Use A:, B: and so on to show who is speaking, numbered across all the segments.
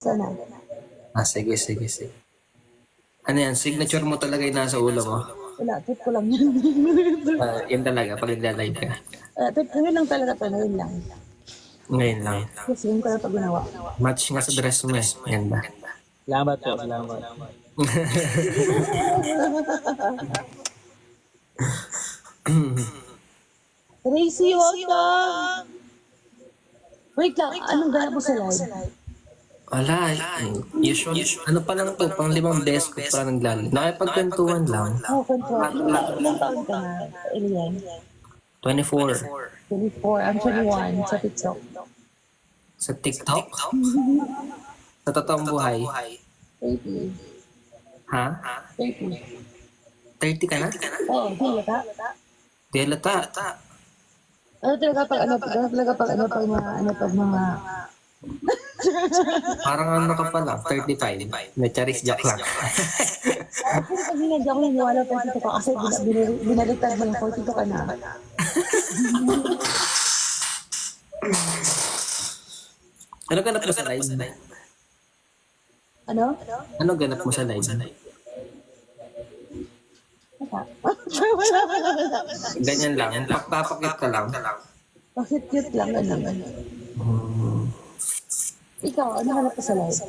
A: Sana.
B: Ah, sige, sige, sige. Ano yan? Signature mo talaga yung nasa ulo mo?
A: Wala, trip ko lang yun.
B: Ah, yun talaga, pag nagla-live ka.
A: uh, trip ngayon lang talaga to, ngayon lang.
B: Ngayon lang.
A: Kasi yun ko lang pag ginawa.
B: Match nga sa dress mo eh. Ganda.
C: Salamat po, salamat.
A: Tracy, wag ka! Wait lang, anong ganap mo sa live?
B: Wala. eh. Usual. Ano pa lang to? Pang limang beses ko pa nagla-live. Nakipagkwentuhan lang.
A: Oh, kwento. Ilang taon ka na, Elian?
B: 24.
A: 24. I'm 21 sa TikTok.
B: Sa TikTok? Sa totoong buhay?
A: 30.
B: Ha?
A: 30.
B: 30 ka na?
A: Oo, hindi ka?
B: Di halata.
A: Ano talaga pag ano, ano talaga pag ano, pag mga, ano, pag mga,
B: Parang ano ka pa lang, 35. May charis joke lang.
A: Actually, pag hinadya ko niniwala pa dito ka kasi bin- mo yung 42 ka na.
B: ano ganap mo sa live?
A: Ano?
B: Ano ganap mo sa live?
A: Wala. wala, wala, wala.
B: Ganyan lang. Papakit ka lang.
A: Bakit cute lang, ano?
B: Hmm.
A: Ikaw, ano ka sa live?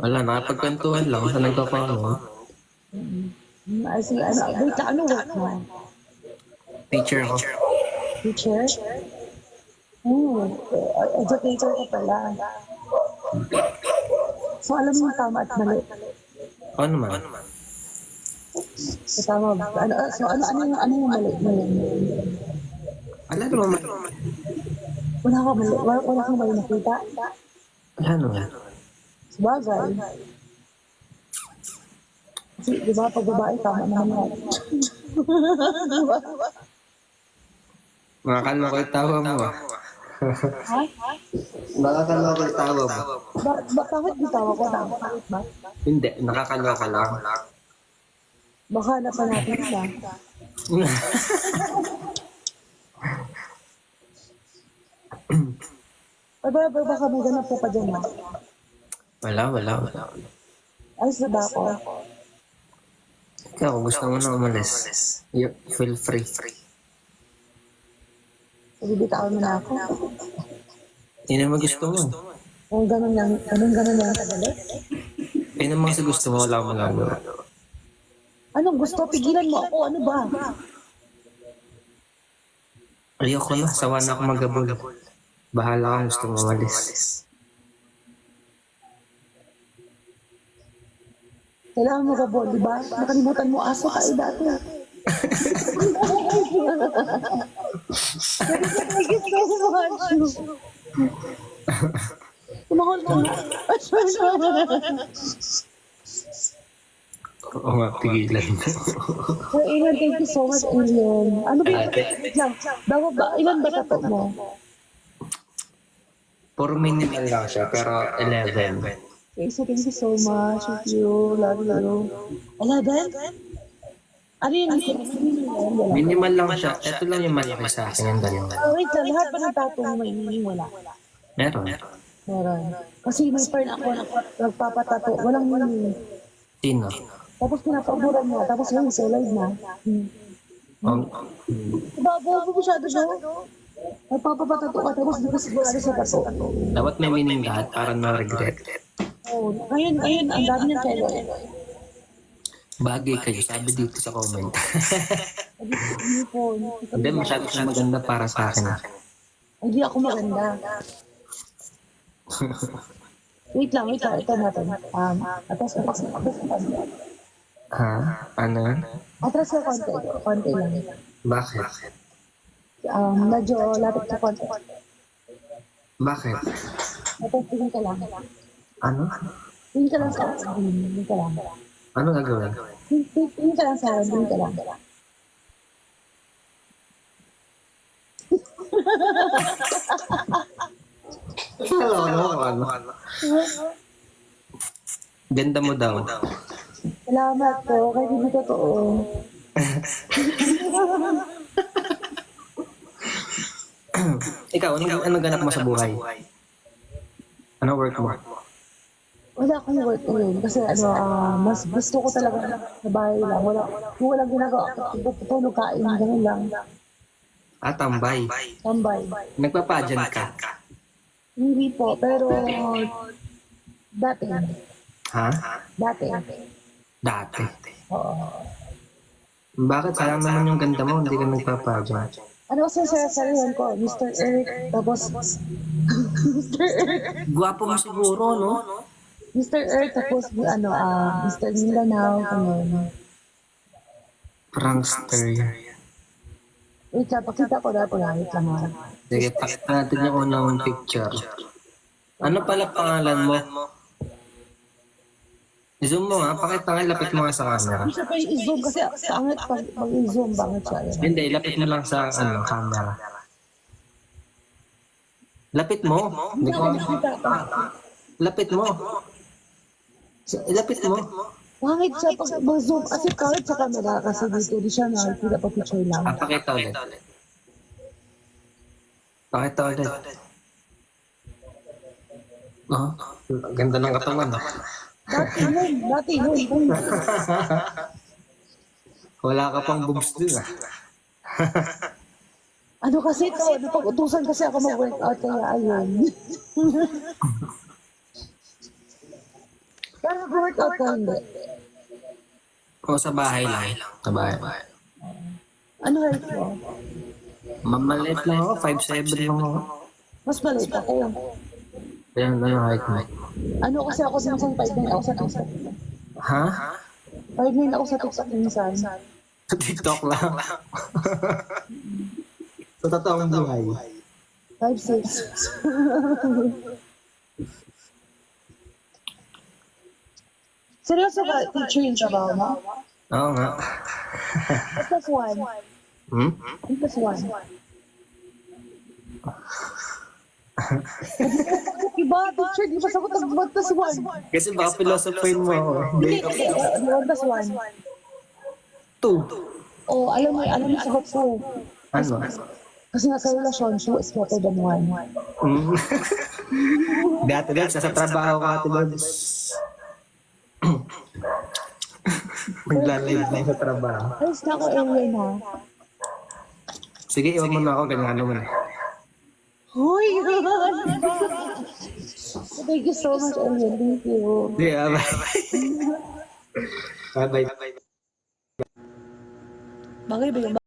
B: Wala, nakapagkwentuhan lang sa nagpa-follow.
A: Hmm, I see, ano, wait lang, ano work mo?
B: Teacher ko.
A: Teacher? Hmm, educator ka pala. So, alam mo yung tama at mali.
B: Ano naman?
A: So, tama ba? Ano, so, ano, ano, yung, ano yung mali? mali?
B: Wala naman.
A: Wala ka mali, wala, wala kang mali nakita.
B: Wala naman.
A: Sabagay. Kasi, di ba, pag babae, tama naman yan.
B: Makakalma ko yung tawa mo ah.
A: Ha?
B: Makakalma ko yung tawa mo.
A: Ba, ba, bakit ako? Bakit ba?
B: Hindi, nakakaloka lang.
A: Baka na pa natin siya. Ay, ba, ba, baka may ganap po pa dyan, ha?
B: wala, wala, wala.
A: Ayos na ba ako?
B: Ikaw, gusto mo na umalis, you feel free.
A: Ibibitawan mo na ako.
B: Yun naman gusto mo.
A: Kung ganun lang, ganun ganun lang kadali.
B: Yun naman sa gusto mo, wala mo magagawa.
A: Anong gusto? Pigilan mo ako. Ano ba?
B: Ayoko na, sawa na ako magabol. Bahala kang gusto mo umalis.
A: Kailangan mo gabol, di ba? Nakalimutan mo aso tayo dati. Thank you so much. Tumahol ko na.
B: Oo nga, pigilan mo.
A: So, Ilan, thank you so much, Ilan. Ano ba yung... Wait lang. Bago ba? Ilan ba tato mo?
B: Puro minimal lang siya, pero 11.
A: Okay, so thank you so much. Thank you. Love you. Eleven? Ano yun? Wala.
B: Minimal lang siya. Ito lang yung malaki sa akin, yung dalawa.
A: Ah, wait lang. Lahat ba ng tato mo may meaning? Wala.
B: Meron.
A: Meron. Kasi may friend ako na nagpapatato. Walang meaning.
B: Sino?
A: Tapos pinapaboran mo. Tapos ngayon, sa live na. Hmm.
B: Um,
A: Babo, masyado siya. Nagpapatato ka. Tapos di ka sigurado sa tato.
B: dapat may meaning lahat para na-regret.
A: Oh, ngayon, ngayon, ang dami ng kailan.
B: Bagay kayo, sabi dito sa comment.
A: Hindi
B: masyado siya maganda para sa akin.
A: Hindi ako maganda. Wait lang, wait lang. Ito natin. Um, atras ka, atras ka, atras ka.
B: Ha? Ano?
A: Atras ka konti. Konti lang.
B: Bakit?
A: Um, medyo lapit sa konti.
B: Bakit?
A: Tapos tingin ka lang.
B: Ano?
A: Tingin ka lang sa akin. Tingin ka lang.
B: Ano gagawin?
A: Tingin- ka lang sa akin. Tingin ka lang.
B: Hello, ano? Ano? Ganda mo daw.
A: Salamat po. Kasi hindi totoo.
B: Ikaw, ano, ano ganap mo sa buhay? Ano work mo?
A: Wala akong work ngayon kasi ano, ah, mas gusto ko talaga sa bahay lang. Wala, kung walang ginagawa, tutulog kain, ganun lang.
B: Ah, tambay.
A: Tambay.
B: Nagpapajan ka.
A: Hindi po, pero dati,
B: Ha?
A: dati.
B: Dati.
A: Oo.
B: Bakit? Sayang naman yung ganda mo, hindi ka nagpapajan.
A: Ano kasi sa sarihan ko, Mr. Eric, tapos Mr. Eric,
B: Gwapo mo siguro, no?
A: Mr. Eric, tapos ano, ah, Mr. Mindanao, ganun.
B: Prankster.
A: Wait lang, pakita ko dati lang, wait lang ha.
B: Sige, pakita natin yung unang picture. Ano pala pangalan mo? I-zoom mo nga, pakita nga, lapit mo nga sa camera.
A: Hindi siya pa i-zoom kasi pangit pag, pag i-zoom, bangit siya. Yan.
B: Hindi, lapit mo lang sa ano, camera. Lapit mo. Hindi ko. Lapit mo. Lapit mo.
A: Pangit siya pag mag-zoom kasi pangit sa camera kasi dito di siya nakikita pa picture lang.
B: Ah, pakita ulit. Pakita ulit. Oh, ganda ng katawan. ah.
A: Dati yun, dati yun.
B: Wala ka pang boobs dun ah.
A: Ano kasi ito, napag-utusan kasi ako mag-workout kaya ayun. Pero mag-workout ka hindi.
B: O sa bahay lang. Sa bahay.
A: Ano height mo?
B: Mamalit lang ako, 5'7 lang ako.
A: Mas maliit ako.
B: Kaya ano height mo?
A: Ano kasi ako minsan 5'9 ako sa TikTok.
B: Ha?
A: 5'9 ako sa TikTok minsan.
B: Sa TikTok lang. sa totoong buhay.
A: 5'6. Seryoso ka, teacher yung trabaho mo?
B: Oo nga.
A: Plus one?
B: Hmm?
A: Plus one? Iba, teacher, di ba sagot ang what plus one?
B: Kasi baka philosophin mo ako. Hindi.
A: Hindi, one plus one.
B: Two.
A: Oh, alam mo, alam mo sagot ko.
B: Ano?
A: Kasi nga sa relasyon, two is better than one.
B: Mm. Dati lang, sa trabaho ka, Ate Lods. Maglalive lang sa trabaho.
A: Ayos na ako, Alien, ha?
B: Sige, iwan mo na ako, ganyan ano mo na.
A: Hoy! Thank you so much. Thank you.
B: Sige, ah, bye. Bye-bye.
A: Bagay ba yung